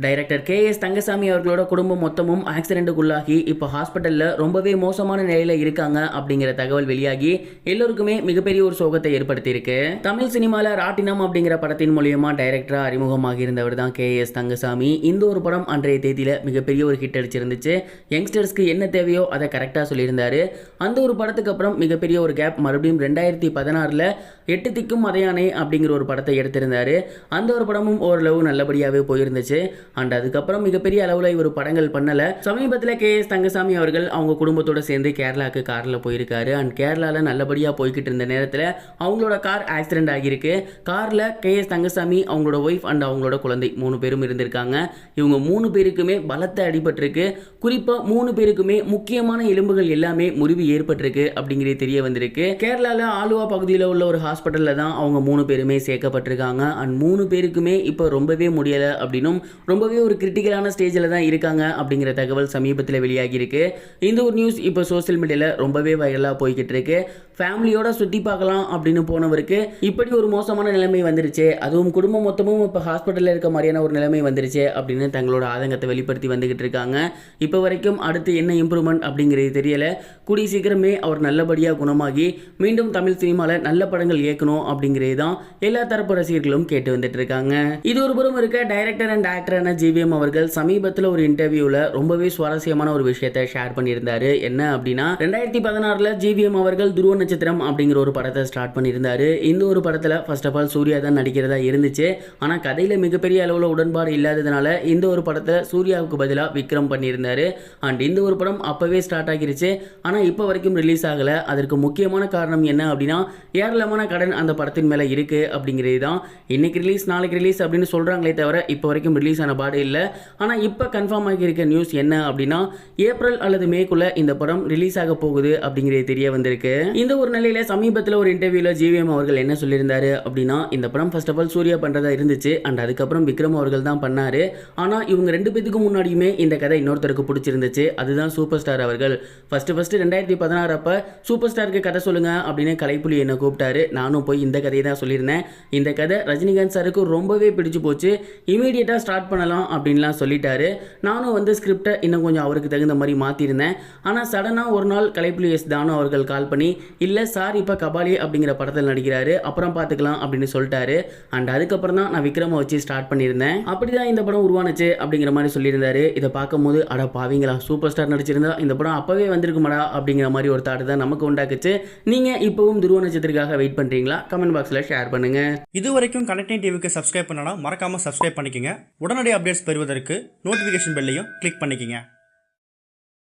Director K S Thangasamy அவர்களோட குடும்பம் மொத்தமும் ஆக்சிடென்ட்டுக்குள்ளாகி இப்போ ஹாஸ்பிட்டலில் ரொம்பவே மோசமான நிலையில் இருக்காங்க அப்படிங்கிற தகவல் வெளியாகி எல்லோருக்குமே மிகப்பெரிய ஒரு சோகத்தை ஏற்படுத்தியிருக்கு. தமிழ் சினிமாவில் ராட்டினம் அப்படிங்கிற படத்தின் மூலியமாக டைரக்டராக அறிமுகமாக இருந்தவர் தான் கே. எஸ். தங்கசாமி. இந்த ஒரு படம் அன்றைய தேதியில் மிகப்பெரிய ஒரு ஹிட் அடிச்சிருந்துச்சு. யங்ஸ்டர்ஸ்க்கு என்ன தேவையோ அதை கரெக்டாக சொல்லியிருந்தார். அந்த ஒரு படத்துக்கு அப்புறம் மிகப்பெரிய ஒரு கேப் மறுபடியும் ரெண்டாயிரத்தி பதினாறில் எட்டு திக்கும் மதையானே அப்படிங்கிற ஒரு படத்தை எடுத்திருந்தார். அந்த ஒரு படமும் ஓரளவு நல்லபடியாகவே போயிருந்துச்சு. அண்ட் அதுக்கப்புறம் மிகப்பெரிய அளவில் இவர் படங்கள் பண்ணலை. சமீபத்தில் கே எஸ் தங்கசாமி அவர்கள் அவங்க குடும்பத்தோட சேர்ந்து கேரளாவுக்கு காரில் போயிருக்காரு. அண்ட் கேரளாவில் நல்லபடியாக போய்கிட்டு இருந்த நேரத்தில் அவங்களோட கார் ஆக்சிடென்ட் ஆகியிருக்கு. காரில் கே எஸ் தங்கசாமி அவங்களோட ஒய்ஃப் அண்ட் அவங்களோட குழந்தை மூணு பேரும் இருந்திருக்காங்க. இவங்க மூணு பேருக்குமே பலத்த அடிபட்டிருக்கு. குறிப்பாக மூணு பேருக்குமே முக்கியமான எலும்புகள் எல்லாமே முறிவு ஏற்பட்டிருக்கு அப்படிங்கிறது தெரிய வந்திருக்கு. கேரளாவில் ஆலுவா பகுதியில் உள்ள ஒரு ஹாஸ்பிட்டலில் தான் அவங்க மூணு பேருமே சேர்க்கப்பட்டிருக்காங்க. அண்ட் மூணு பேருக்குமே இப்போ ரொம்பவே முடியலை அப்படின்னும் ரொம்பவே ஒரு கிரிட்டிக்கலான ஸ்டேஜில் தான் இருக்காங்க அப்படிங்கிற தகவல் சமீபத்தில் வெளியாகியிருக்கு. இந்த ஒரு நியூஸ் இப்போ சோசியல் மீடியாவில் ரொம்பவே வைரலாக போய்கிட்டு இருக்கு. ஃபேமிலியோட சுற்றி பார்க்கலாம் அப்படின்னு போனவருக்கு இப்படி ஒரு மோசமான நிலைமை வந்துருச்சு. அதுவும் குடும்பம் மொத்தமும் இப்போ ஹாஸ்பிட்டலில் இருக்க மாதிரியான ஒரு நிலைமை வந்துருச்சு அப்படின்னு தங்களோட ஆதங்கத்தை வெளிப்படுத்தி வந்துகிட்டு இருக்காங்க. இப்போ வரைக்கும் அடுத்து என்ன இம்ப்ரூவ்மெண்ட் அப்படிங்கிறது தெரியலை. கூடிய சீக்கிரமே அவர் நல்லபடியாக குணமாகி மீண்டும் தமிழ் சினிமாவில் நல்ல படங்கள் இயக்கணும் அப்படிங்கிறது தான் எல்லா தரப்பு ரசிகர்களும் கேட்டு வந்துட்டு இருக்காங்க. இது ஒரு புறம் இருக்க டைரக்டர் அண்ட் ஆக்டரான ஜிவிஎம் அவர்கள் சமீபத்தில் ஒரு இன்டர்வியூவில் ரொம்பவே சுவாரஸ்யமான ஒரு விஷயத்தை ஷேர் பண்ணியிருந்தார். என்ன அப்படின்னா ரெண்டாயிரத்தி பதினாறில் ஜிவிஎம் அவர்கள் துருவ நட்சத்திரம் அப்படிங்கிற ஒரு படத்தை ஸ்டார்ட் பண்ணியிருந்தாரு. இந்த ஒரு படத்தில் ஃபர்ஸ்ட் ஆஃப் ஆல் சூர்யா தான் நடிக்கிறதா இருந்துச்சு. ஆனால் கதையில் மிகப்பெரிய அளவில் உடன்பாடு இல்லாததுனால இந்த ஒரு படத்தை சூர்யாவுக்கு பதிலாக விக்ரம் பண்ணியிருந்தாரு. அண்ட் இந்த ஒரு படம் அப்போவே ஸ்டார்ட் ஆகிருச்சு. ஆனால் இப்போ வரைக்கும் ரிலீஸ் ஆகலை. அதற்கு முக்கியமான காரணம் என்ன அப்படின்னா ஏராளமான கடன் அந்த படத்தின் மேலே இருக்குது அப்படிங்கிறது தான். இன்னைக்கு ரிலீஸ் நாளைக்கு ரிலீஸ் அப்படின்னு சொல்கிறாங்களே தவிர இப்போ வரைக்கும் ரிலீஸ் ஆன பாடு இல்லை. ஆனால் இப்போ கன்ஃபார்ம் ஆகியிருக்க நியூஸ் என்ன அப்படின்னா ஏப்ரல் அல்லது மேக்குள்ள இந்த படம் ரிலீஸ் ஆக போகுது அப்படிங்கிறது தெரிய வந்திருக்கு. இந்த ஒரு நிலையில் சமீபத்தில் ஒரு இன்டர்வியூவில் ஜிவிஎம் அவர்கள் என்ன சொல்லியிருந்தாரு அப்படின்னா இந்த படம் ஃபர்ஸ்ட் ஆஃப் ஆல் சூர்யா பண்ணுறதா இருந்துச்சு அண்ட் அதுக்கப்புறம் விக்ரம் அவர்கள் தான் பண்ணார். ஆனால் இவங்க ரெண்டு பேத்துக்கு முன்னாடியுமே இந்த கதை இன்னொருத்தருக்கு பிடிச்சிருந்துச்சு. அதுதான் சூப்பர் ஸ்டார் அவர்கள். ஃபஸ்ட்டு ஃபர்ஸ்ட் ரெண்டாயிரத்தி பதினாறு அப்போ சூப்பர் ஸ்டாருக்கு கதை சொல்லுங்க அப்படின்னு கலைப்புலி என்னை கூப்பிட்டாரு. நானும் போய் இந்த கதையை தான் சொல்லியிருந்தேன். இந்த கதை ரஜினிகாந்த் சாருக்கு ரொம்பவே பிடிச்சி போச்சு. இமீடியட்டாக ஸ்டார்ட் பண்ணலாம் அப்படின்லாம் சொல்லிட்டாரு. நானும் வந்து ஸ்கிரிப்டை இன்னும் கொஞ்சம் அவருக்கு தகுந்த மாதிரி மாற்றிருந்தேன் ஆனால் சடனாக ஒரு நாள் கலைப்புலி எஸ் தானு அவர்கள் கால் பண்ணி இல்லை சார் இப்போ கபாலி அப்படிங்கிற படத்தில் நடிக்கிறாரு. அப்புறம் பார்த்துக்கலாம் அப்படின்னு சொல்லிட்டாரு. அண்ட் அதுக்கப்புறம் தான் நான் விக்ரமை வச்சு ஸ்டார்ட் பண்ணியிருந்தேன். அப்படி தான் இந்த படம் உருவானுச்சு அப்படிங்கிற மாதிரி சொல்லியிருந்தாரு. இதை பார்க்கும்போது அட பாவீங்களா சூப்பர் ஸ்டார் நடிச்சிருந்தா இந்த படம் அப்போவே வந்திருக்குமாடா அப்படிங்கிற மாதிரி ஒரு தாட்டு தான் நமக்கு உண்டாக்குச்சு. நீங்கள் இப்போவும் துருவ நட்சத்திரத்துக்காக வெயிட் பண்ணுறீங்களா கமெண்ட் பாக்ஸில் ஷேர் பண்ணுங்கள் இது வரைக்கும் கனெக்டிங் டிவிக்கு சப்ஸ்கிரைப் பண்ணனா மறக்காம சப்ஸ்கிரைப் பண்ணிக்கங்க. உடனடி அப்டேட்ஸ் பெறுவதற்கு நோட்டிஃபிகேஷன் பெல்லையும் கிளிக் பண்ணிக்கங்க.